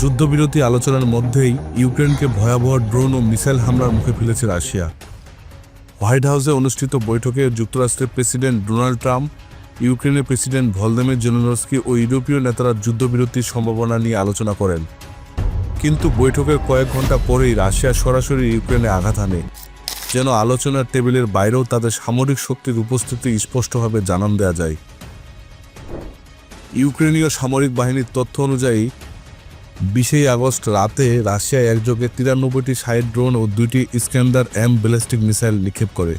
যুদ্ধবিরতি আলোচনার মধ্যেই ইউক্রেনকে ভয়াবহ ড্রোন ও মিসাইল হামলার মুখে ফেলেছে রাশিয়া। হোয়াইট হাউসে অনুষ্ঠিত বৈঠকে যুক্তরাষ্ট্রের প্রেসিডেন্ট ডোনাল্ড ট্রাম্প, ইউক্রেনের প্রেসিডেন্ট ভলদেমির জেলেনস্কি ও ইউরোপীয় নেতারা যুদ্ধবিরতির সম্ভাবনা নিয়ে আলোচনা করেন। কিন্তু বৈঠকের কয়েক ঘণ্টা পরেই রাশিয়া সরাসরি ইউক্রেনে আঘাত আনে যেন আলোচনার টেবিলের বাইরেও তাদের সামরিক শক্তির উপস্থিতি স্পষ্টভাবে জানান দেওয়া যায়। ইউক্রেনীয় সামরিক বাহিনীর তথ্য অনুযায়ী বিশেই আগস্ট রাতে রাশিয়া একযোগে তিরানব্বইটি সাইড ড্রোন ও দুইটি স্ক্যান্ডার এম ব্যালিস্টিক মিসাইল নিক্ষেপ করে।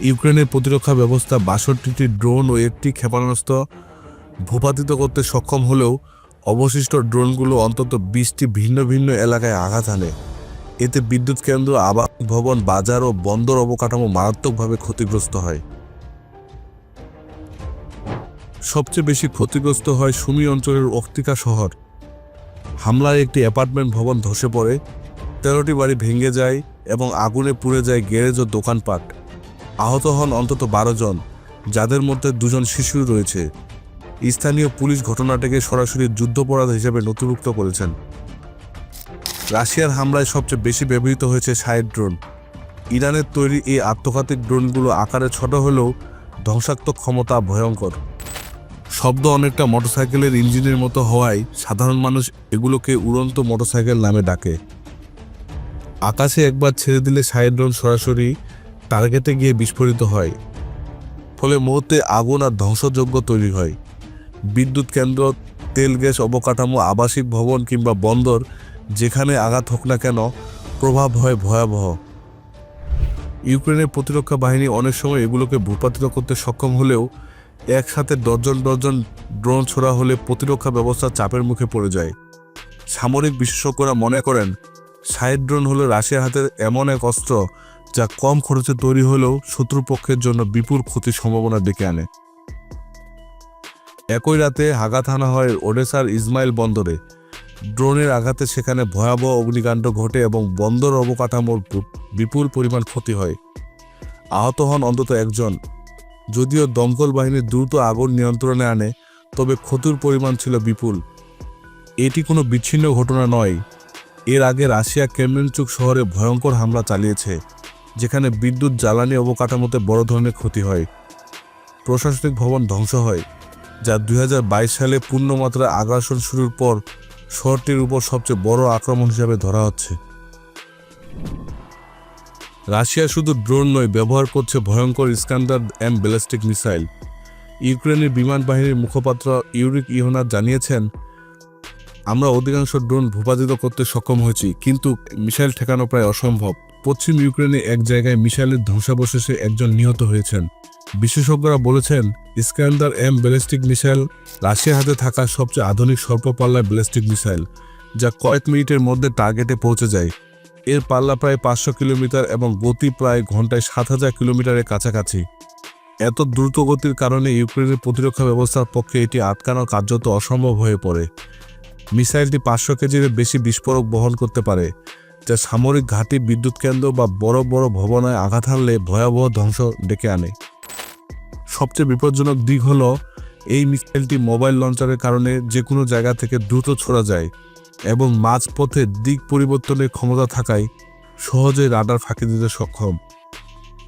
ইউক্রেনের প্রতিরক্ষা ব্যবস্থা বাষট্টিটি ড্রোন ও একটি ক্ষেপণাস্ত্র ভূপাতিত করতে সক্ষম হলেও অবশিষ্ট ড্রোনগুলো অন্তত বিশটি ভিন্ন ভিন্ন এলাকায় আঘাত হানে। এতে বিদ্যুৎ কেন্দ্র, আবাস ভবন, বাজার ও বন্দর অবকাঠামো মারাত্মকভাবে ক্ষতিগ্রস্ত হয়। সবচেয়ে বেশি ক্ষতিগ্রস্ত হয় সুমি অঞ্চলের অক্তিকা শহর। হামলায় একটি অ্যাপার্টমেন্ট ভবন ধসে পড়ে, তেরোটি বাড়ি ভেঙে যায় এবং আগুনে পুড়ে যায় গ্যারেজ ও দোকানপাট। আহত হন অন্তত বারো জন, যাদের মধ্যে দুজন শিশু রয়েছে। স্থানীয় পুলিশ ঘটনাটাকে সরাসরি যুদ্ধপরাধ হিসেবে নথিভুক্ত করেছেন। রাশিয়ার হামলায় সবচেয়ে বেশি ব্যবহৃত হয়েছে সাইড ড্রোন। ইরানের তৈরি এই আত্মঘাতী ড্রোনগুলো আকারে ছোট হলেও ধ্বংসাত্মক ক্ষমতা ভয়ঙ্কর। শব্দ অনেকটা মোটরসাইকেলের ইঞ্জিনের মতো হওয়ায় সাধারণ মানুষ এগুলোকে উড়ন্ত মোটরসাইকেল নামে ডাকে। আকাশে একবার ছেড়ে দিলে সাইড ড্রোন সরাসরি টার্গেটে গিয়ে বিস্ফোরিত হয়। ফলে মুহূর্তে আগুন আর ধ্বংসযোগ্য তৈরি হয়। বিদ্যুৎ কেন্দ্র, তেল, গ্যাস অবকাঠামো, আবাসিক ভবন কিংবা বন্দর যেখানে আঘাত হোক না কেন প্রভাব হয় ভয়াবহ। ইউক্রেনের প্রতিরক্ষা বাহিনী অনেক সময় এগুলোকে ভূপাতিত করতে সক্ষম হলেও একসাথে ডজন ডজন ড্রোন ছোড়া হলে প্রতিরক্ষা ব্যবস্থা চাপের মুখে পড়ে যায়। সামরিক বিশেষজ্ঞরা মনে করেন সাইড ড্রোন হলো রাশিয়ার হাতের এমন এক অস্ত্র যা কম খরচে তৈরি হলেও শত্রুপক্ষের জন্য বিপুল ক্ষতির সম্ভাবনা ডেকে আনে। একই রাতে আঘাত হানা হয় ওডেসার ইসমাইল বন্দরে। ড্রোনের আঘাতে সেখানে ভয়াবহ অগ্নিকাণ্ড ঘটে এবং বন্দর অবকাঠামোর বিপুল পরিমাণ ক্ষতি হয়। আহত হন অন্তত একজন। যদিও দমকল বাহিনী দ্রুত আগুন নিয়ন্ত্রণে আনে, তবে ক্ষতির পরিমাণ ছিল বিপুল। এটি কোনো বিচ্ছিন্ন ঘটনা নয়। এর আগে রাশিয়া কেমনেনচুক শহরে ভয়ঙ্কর হামলা চালিয়েছে, যেখানে বিদ্যুৎ, জ্বালানি অবকাঠামোতে বড় ধরনের ক্ষতি হয়। প্রশাসনিক ভবন ধ্বংস হয়, যা দুই হাজার বাইশ সালে পূর্ণমাত্রা আগ্রাসন শুরুর পর শহরটির উপর সবচেয়ে বড় আক্রমণ হিসাবে ধরা হচ্ছে। রাশিয়া শুধু ড্রোন নয়, ব্যবহার করছে ভয়ঙ্কর স্ক্যান্ডার এম ব্যালিস্টিক মিসাইল। ইউক্রেনের বিমান বাহিনীর মুখপাত্র ইউরিক ইহনার জানিয়েছেন, আমরা অধিকাংশ ড্রোন ভূপাতিত করতে সক্ষম হয়েছি, কিন্তু মিসাইল ঠেকানো প্রায় অসম্ভব। পশ্চিম ইউক্রেনে এক জায়গায় মিসাইলের ধ্বংসাবশেষে একজন নিহত হয়েছেন। বিশেষজ্ঞরা বলেছেন স্ক্যান্ডার এম ব্যালিস্টিক মিসাইল রাশিয়ার হাতে থাকা সবচেয়ে আধুনিক স্বল্প পাল্লার ব্যালিস্টিক মিসাইল, যা কয়েক মিনিটের মধ্যে টার্গেটে পৌঁছে যায়। এর পাল্লা প্রায় পাঁচশো কিলোমিটার এবং গতি প্রায় ঘন্টায় সাত হাজার কিলোমিটারের কাছাকাছি। এত দ্রুত গতির কারণে ইউক্রেনের প্রতিরক্ষা ব্যবস্থার পক্ষে এটি আটকানো কার্যত অসম্ভব হয়ে পড়ে। মিসাইলটি পাঁচশো কেজির বেশি বিস্ফোরক বহন করতে পারে, যা সামরিক ঘাঁটি, বিদ্যুৎ কেন্দ্র বা বড় বড় ভবনায় আঘাত হানলে ভয়াবহ ধ্বংস ডেকে আনে। সবচেয়ে বিপজ্জনক দিক হলো, এই মিসাইলটি মোবাইল লঞ্চারের কারণে যে কোনো জায়গা থেকে দ্রুত ছোড়া যায়। এবং মাঝপথে দিক পরিবর্তনের ক্ষমতা থাকায় সহজে রাডার ফাঁকি দিতে সক্ষম।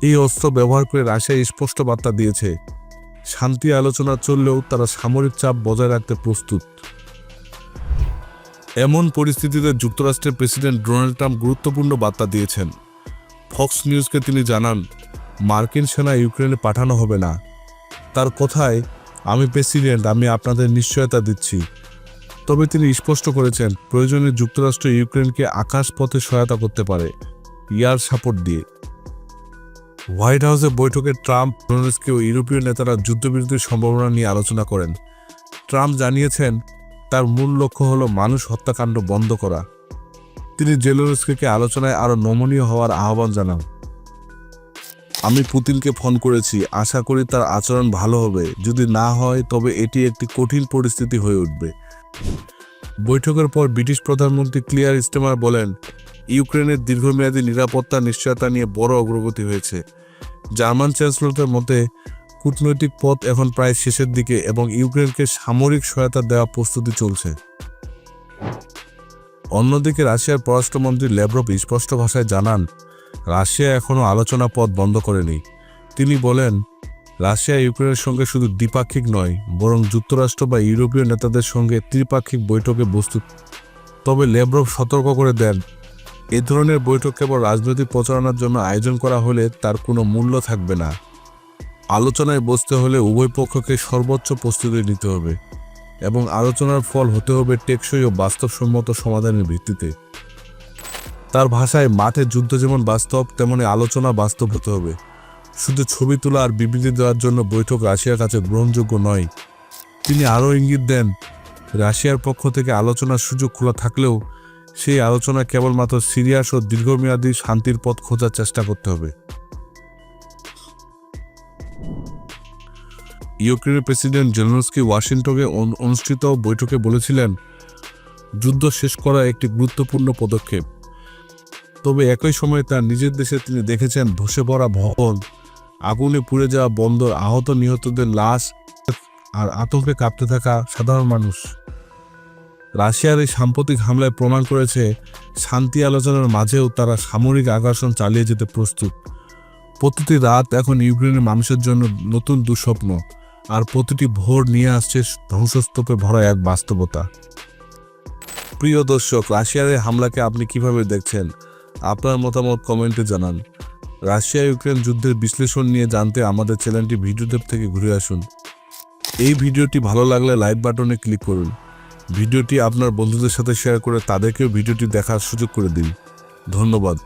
এই অস্ত্র ব্যবহার করে রাশিয়া স্পষ্ট বার্তা দিয়েছে। শান্তি আলোচনা চললেও তারা সামরিক চাপ বজায় রাখতে প্রস্তুত। এমন পরিস্থিতিতে যুক্তরাষ্ট্রের প্রেসিডেন্ট ডোনাল্ড ট্রাম্প গুরুত্বপূর্ণ বার্তা দিয়েছেন। ফক্স নিউজকে তিনি জানান, মার্কিন সেনা ইউক্রেনে পাঠানো হবে না। তার কথায়, আমি প্রেসিডেন্ট, আমি আপনাদের নিশ্চয়তা দিচ্ছি। তবে তিনি স্পষ্ট করেছেন, প্রয়োজনে যুক্তরাষ্ট্র ইউক্রেনকে আকাশ পথে সহায়তা করতে পারে। ইয়ার সাপোর্ট দিয়ে। হোয়াইট হাউসে বৈঠকে ট্রাম্প জেলেনস্কি ও ইউরোপীয় নেতারা যুদ্ধবিরতির সম্ভাবনা নিয়ে আলোচনা করেন। ট্রাম্প জানিয়েছেন, তার মূল লক্ষ্য হল মানুষ হত্যাকাণ্ড বন্ধ করা। তিনি জেলেনস্কিকে আলোচনায় আরও নমনীয় হওয়ার আহ্বান জানান। আমি পুতিনকে ফোন করেছি, আশা করি তার আচরণ ভালো হবে। যদি না হয়, তবে এটি একটি কঠিন পরিস্থিতি হয়ে উঠবে। বৈঠকের পর ব্রিটিশ প্রধানমন্ত্রী ক্লিয়ার স্টেমার বলেন, ইউক্রেনের দীর্ঘমেয়াদী নিরাপত্তা নিশ্চয়তা নিয়ে বড় অগ্রগতি হয়েছে। জার্মান চ্যান্সেলরের মতে, কূটনৈতিক পথ এখন প্রায় শেষের দিকে এবং ইউক্রেনকে সামরিক সহায়তা দেওয়া প্রস্তুতি চলছে। অন্যদিকে রাশিয়ার পররাষ্ট্রমন্ত্রী লেব্রভ স্পষ্ট ভাষায় জানান, রাশিয়া এখনও আলোচনা পথ বন্ধ করেনি। তিনি বলেন রাশিয়া, ইউক্রেনের সঙ্গে শুধু দ্বিপাক্ষিক নয়, বরং যুক্তরাষ্ট্র বা ইউরোপীয় নেতাদের সঙ্গে ত্রিপাক্ষিক বৈঠকে বস্তু তবে লেব্রভ সতর্ক করে দেন, এ ধরনের বৈঠক কেবল রাজনৈতিক প্রচারণার জন্য আয়োজন করা হলে তার কোনো মূল্য থাকবে না। আলোচনায় বসতে হলে উভয় পক্ষকে সর্বোচ্চ প্রস্তুতি নিতে হবে এবং আলোচনার ফল হতে হবে টেকসই ও বাস্তবসম্মত সমাধানের ভিত্তিতে। তার ভাষায়, মাঠে যুদ্ধ যেমন বাস্তব, তেমনি আলোচনা বাস্তব হতে হবে। শুধু ছবি তোলা আর বিবৃতি দেওয়ার জন্য বৈঠক রাশিয়ার কাছে গ্রহণযোগ্য নয়। তিনি আরও ইঙ্গিত দেন, রাশিয়ার পক্ষ থেকে আলোচনার সুযোগ খোলা থাকলেও সেই আলোচনা কেবলমাত্র সিরিয়াস ও দীর্ঘমেয়াদী শান্তির পথ খোঁজার চেষ্টা করতে হবে। ইউক্রেনের প্রেসিডেন্ট জেলেনস্কি ওয়াশিংটনে অনু- অনুষ্ঠিত বৈঠকে বলেছিলেন, যুদ্ধ শেষ করা একটি গুরুত্বপূর্ণ পদক্ষেপ। তবে একই সময়ে তার নিজের দেশে তিনি দেখেছেন ধসে পড়া ভবন আগুনে পুড়ে যাওয়া বন্দর আহত নিহতদের লাশ আর আতঙ্কে কাঁপতে থাকা সাধারণ মানুষ। রাশিয়ার এই সাম্প্রতিক হামলায় প্রমাণ করেছে, শান্তি আলোচনার মাঝেও তারা সামরিক আগ্রাসন চালিয়ে যেতে প্রস্তুত। প্রতিটি রাত এখন ইউক্রেনের মানুষের জন্য নতুন দুঃস্বপ্ন, আর প্রতিটি ভোর নিয়ে আসছে ধ্বংসস্তূপে ভরা এক বাস্তবতা। প্রিয় দর্শক, রাশিয়ার এই হামলাকে আপনি কীভাবে দেখছেন? আপনার মতামত কমেন্টে জানান। রাশিয়া ইউক্রেন যুদ্ধের বিশ্লেষণ নিয়ে জানতে আমাদের চ্যানেলটি ভিডিও থেকে ঘুরে আসুন। এই ভিডিওটি ভালো লাগলে লাইক বাটনে ক্লিক করুন। ভিডিওটি আপনার বন্ধুদের সাথে শেয়ার করে তাদেরকেও ভিডিওটি দেখার সুযোগ করে দিন। ধন্যবাদ।